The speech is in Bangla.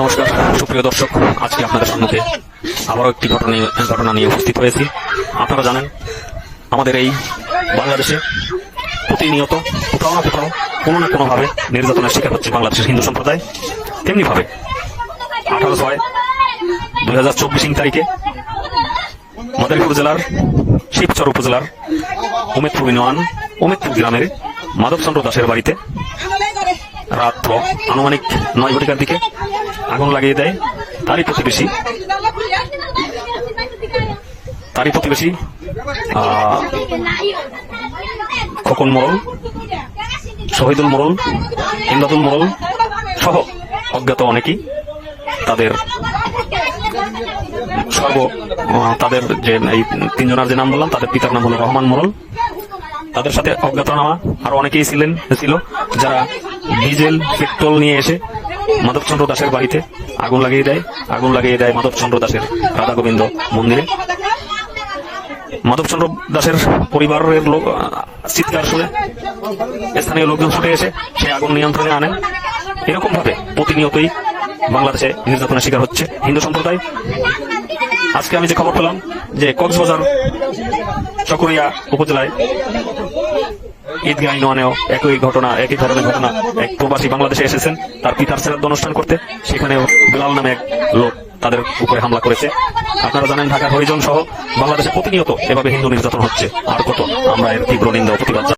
নমস্কার। সুপ্রিয় দর্শক, আজকে আপনাদের সম্মুখে আবারও একটি ঘটনা ঘটনা নিয়ে উপস্থিত হয়েছি। আপনারা জানেন, আমাদের এই বাংলাদেশে প্রতিনিয়ত, কোথাও না কোথাও কোনো না কোনোভাবে নির্যাতনের শিকার হচ্ছে বাংলাদেশের হিন্দু সম্প্রদায়। তেমনি ভাবে আঠারো ছয়, দুই হাজার চব্বিশ তারিখে মাদারীপুর জেলার, শিবচর উপজেলার উমেদপুর ইউনিয়ন, উমেদপুর গ্রামের মাধবচন্দ্র দাসের বাড়িতে রাত্র আনুমানিক নয় ঘটিকার দিকে আগুন লাগিয়ে দেয় তারই প্রতিবেশী। তারই প্রতিবেশী খোকন মোড়ল, শহীদুল মোড়ল, ইমদাদুল মোড়ল সহ অজ্ঞাত অনেকেই তাদের সর্ব তাদের যে এই তিনজনের যে নাম বললাম, তাদের পিতার নাম হলো রহমান মোড়ল। তাদের সাথে অজ্ঞাতনামা আরও অনেকেই ছিলেন, ছিল, যারা ডিজেল, পেট্রোল নিয়ে এসে মাধবচন্দ্র দাসের বাড়িতে আগুন লাগিয়ে দেয়। আগুন লাগিয়ে দেয় মাধবচন্দ্র দাসের রাধা গোবিন্দ মন্দিরে। মাধবচন্দ্র দাসের পরিবারের লোক চিৎকার শুনে স্থানীয় লোকজন ছুটে এসে সে আগুন নিয়ন্ত্রণে আনেন। এরকম ভাবে প্রতিনিয়তই বাংলাদেশে নির্যাতনের শিকার হচ্ছে হিন্দু সম্প্রদায়। আজকে আমি যে খবর পেলাম যে কক্সবাজার চকরিয়া উপজেলায় ঈদগাহ ইউনিয়নেও একই ঘটনা, একই ধরনের ঘটনা, এক প্রবাসী বাংলাদেশে এসেছেন। তার পিতার শ্রাদ্ধ অনুষ্ঠান করতে সেখানেও বিলাল নামে এক লোক তাদের উপরে হামলা করেছে। আপনারা জানেন ঢাকার হরিজন সহ বাংলাদেশে প্রতিনিয়ত এভাবে হিন্দু নির্যাতন হচ্ছে। আর কত আমরা এর তীব্র নিন্দা প্রতিবাদ।